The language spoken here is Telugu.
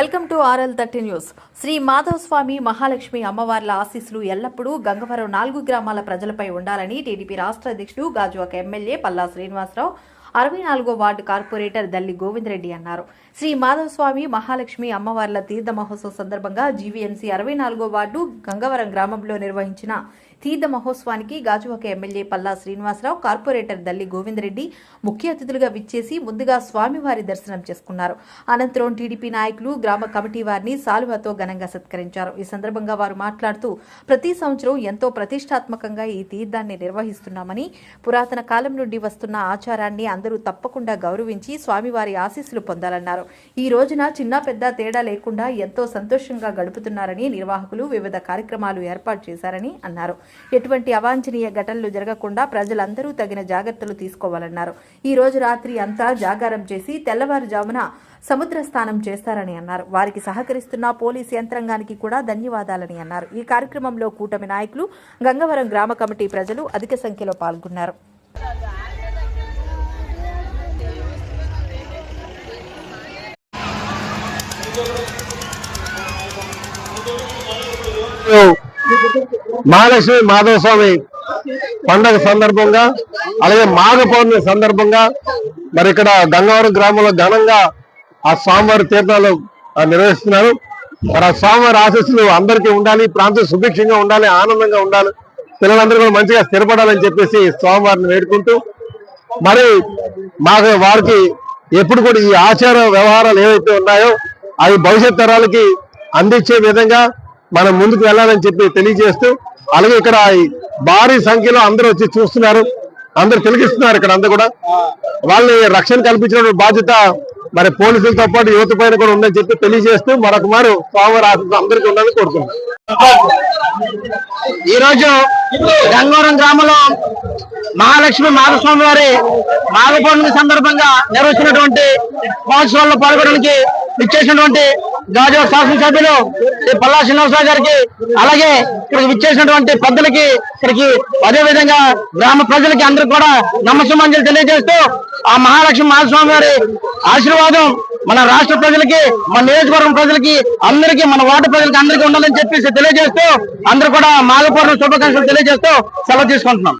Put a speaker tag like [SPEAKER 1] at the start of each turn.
[SPEAKER 1] Welcome to RL thirty news. Shri Madhava Swamy Mahalakshmi అమ్మవార్ల ఆశీస్సులు ఎల్లప్పుడూ గంగవరం నాలుగు గ్రామాల ప్రజలపై ఉండాలని టీడీపీ రాష్ట్ర అధ్యక్షుడు గాజువాక ఎమ్మెల్యే పల్లా శ్రీనివాసరావు అరవై నాలుగో వార్డు కార్పొరేటర్ దల్లి గోవిందరెడ్డి అన్నారు. శ్రీ మాధవస్వామి మహాలక్ష్మి అమ్మవార్ల తీర్థ మహోత్సవం సందర్భంగా జీవీఎంసీ అరవై నాలుగో వార్డు గంగవరం గ్రామంలో నిర్వహించిన తీర్థ మహోత్సవానికి గాజువాక ఎమ్మెల్యే పల్లా శ్రీనివాసరావు కార్పొరేటర్ దల్లి గోవిందరెడ్డి ముఖ్య అతిథులుగా విచ్చేసి ముందుగా స్వామివారి దర్శనం చేసుకున్నారు. అనంతరం టీడీపీ నాయకులు గ్రామ కమిటీ వారిని సాలువతో ఘనంగా సత్కరించారు. ఈ సందర్భంగా వారు మాట్లాడుతూ ప్రతి సంవత్సరం ఎంతో ప్రతిష్టాత్మకంగా ఈ తీర్థాన్ని నిర్వహిస్తున్నామని పురాతన కాలం నుండి వస్తున్న ఆచారాన్ని అందరూ తప్పకుండా గౌరవించి స్వామివారి ఆశీస్సులు పొందాలన్నారు. ఈ రోజున చిన్న పెద్ద తేడా లేకుండా ఎంతో సంతోషంగా గడుపుతున్నారని నిర్వాహకులు వివిధ కార్యక్రమాలు ఏర్పాటు చేశారని అన్నారు. ఎటువంటి అవాంఛనీయ ఘటనలు జరగకుండా ప్రజలందరూ తగిన జాగ్రత్తలు తీసుకోవాలన్నారు. ఈ రోజు రాత్రి అంతా జాగారం చేసి తెల్లవారుజామున సముద్ర స్నానం చేస్తారని అన్నారు. వారికి సహకరిస్తున్న పోలీస్ యంత్రాంగానికి కూడా ధన్యవాదాలని అన్నారు. ఈ కార్యక్రమంలో కూటమి నాయకులు గంగవరం గ్రామ కమిటీ ప్రజలు అధిక సంఖ్యలో పాల్గొన్నారు.
[SPEAKER 2] మహాలక్ష్మి మాధవ స్వామి పండగ సందర్భంగా అలాగే మాఘ పౌర్ణమి సందర్భంగా మరి ఇక్కడ గంగవరం గ్రామంలో ఘనంగా ఆ స్వామివారి తీర్థాలు నిర్వహిస్తున్నారు. మరి ఆ స్వామివారి ఆశీస్సులు అందరికీ ఉండాలి ప్రాంతం సుభిక్షంగా ఉండాలి ఆనందంగా ఉండాలి. పిల్లలందరూ కూడా మంచిగా స్థిరపడాలని చెప్పేసి స్వామివారిని వేడుకుంటూ మరి మాకు వారికి ఎప్పుడు కూడా ఈ ఆచార వ్యవహారాలు ఏవైతే ఉన్నాయో అవి భవిష్యత్ తరాలకి అందించే విధంగా మనం ముందుకు వెళ్ళాలని చెప్పి తెలియజేస్తూ అలాగే ఇక్కడ భారీ సంఖ్యలో అందరూ వచ్చి చూస్తున్నారు అందరూ తిలకిస్తున్నారు ఇక్కడ అందరు కూడా. వాళ్ళని రక్షణ కల్పించిన బాధ్యత మరి పోలీసులతో పాటు యువత పైన కూడా ఉందని చెప్పి తెలియజేస్తూ మరొక మారు స్వామివారి ఆశీస్సులు అందరికీ ఉండాలని కోరుకుంటున్నాం
[SPEAKER 3] ఈ రోజు గంగవరం గ్రామంలో మహాలక్ష్మి మాధస్వామి వారి మాఘ పౌర్ణమి సందర్భంగా నిర్వహించినటువంటి మహోత్సవాల్లో పాల్గొనడానికి విచ్చేసినటువంటి గాజువా శాసనసభ్యులు శ్రీ పల్లా శ్రీనివాసరావు గారికి అలాగే ఇక్కడికి విచ్చేసినటువంటి పెద్దలకి ఇక్కడికి అదే విధంగా గ్రామ ప్రజలకి అందరికి కూడా నమస్సుమంజలు తెలియజేస్తూ ఆ మహాలక్ష్మి మహాస్వామి గారి ఆశీర్వాదం మన రాష్ట్ర ప్రజలకి మన నియోజకవర్గం ప్రజలకి అందరికీ మన వార్డు ప్రజలకి అందరికీ ఉండాలని చెప్పేసి తెలియజేస్తూ అందరూ కూడా మాఘ శుభాకాంక్షలు తెలియజేస్తూ సెలవు తీసుకుంటున్నాం.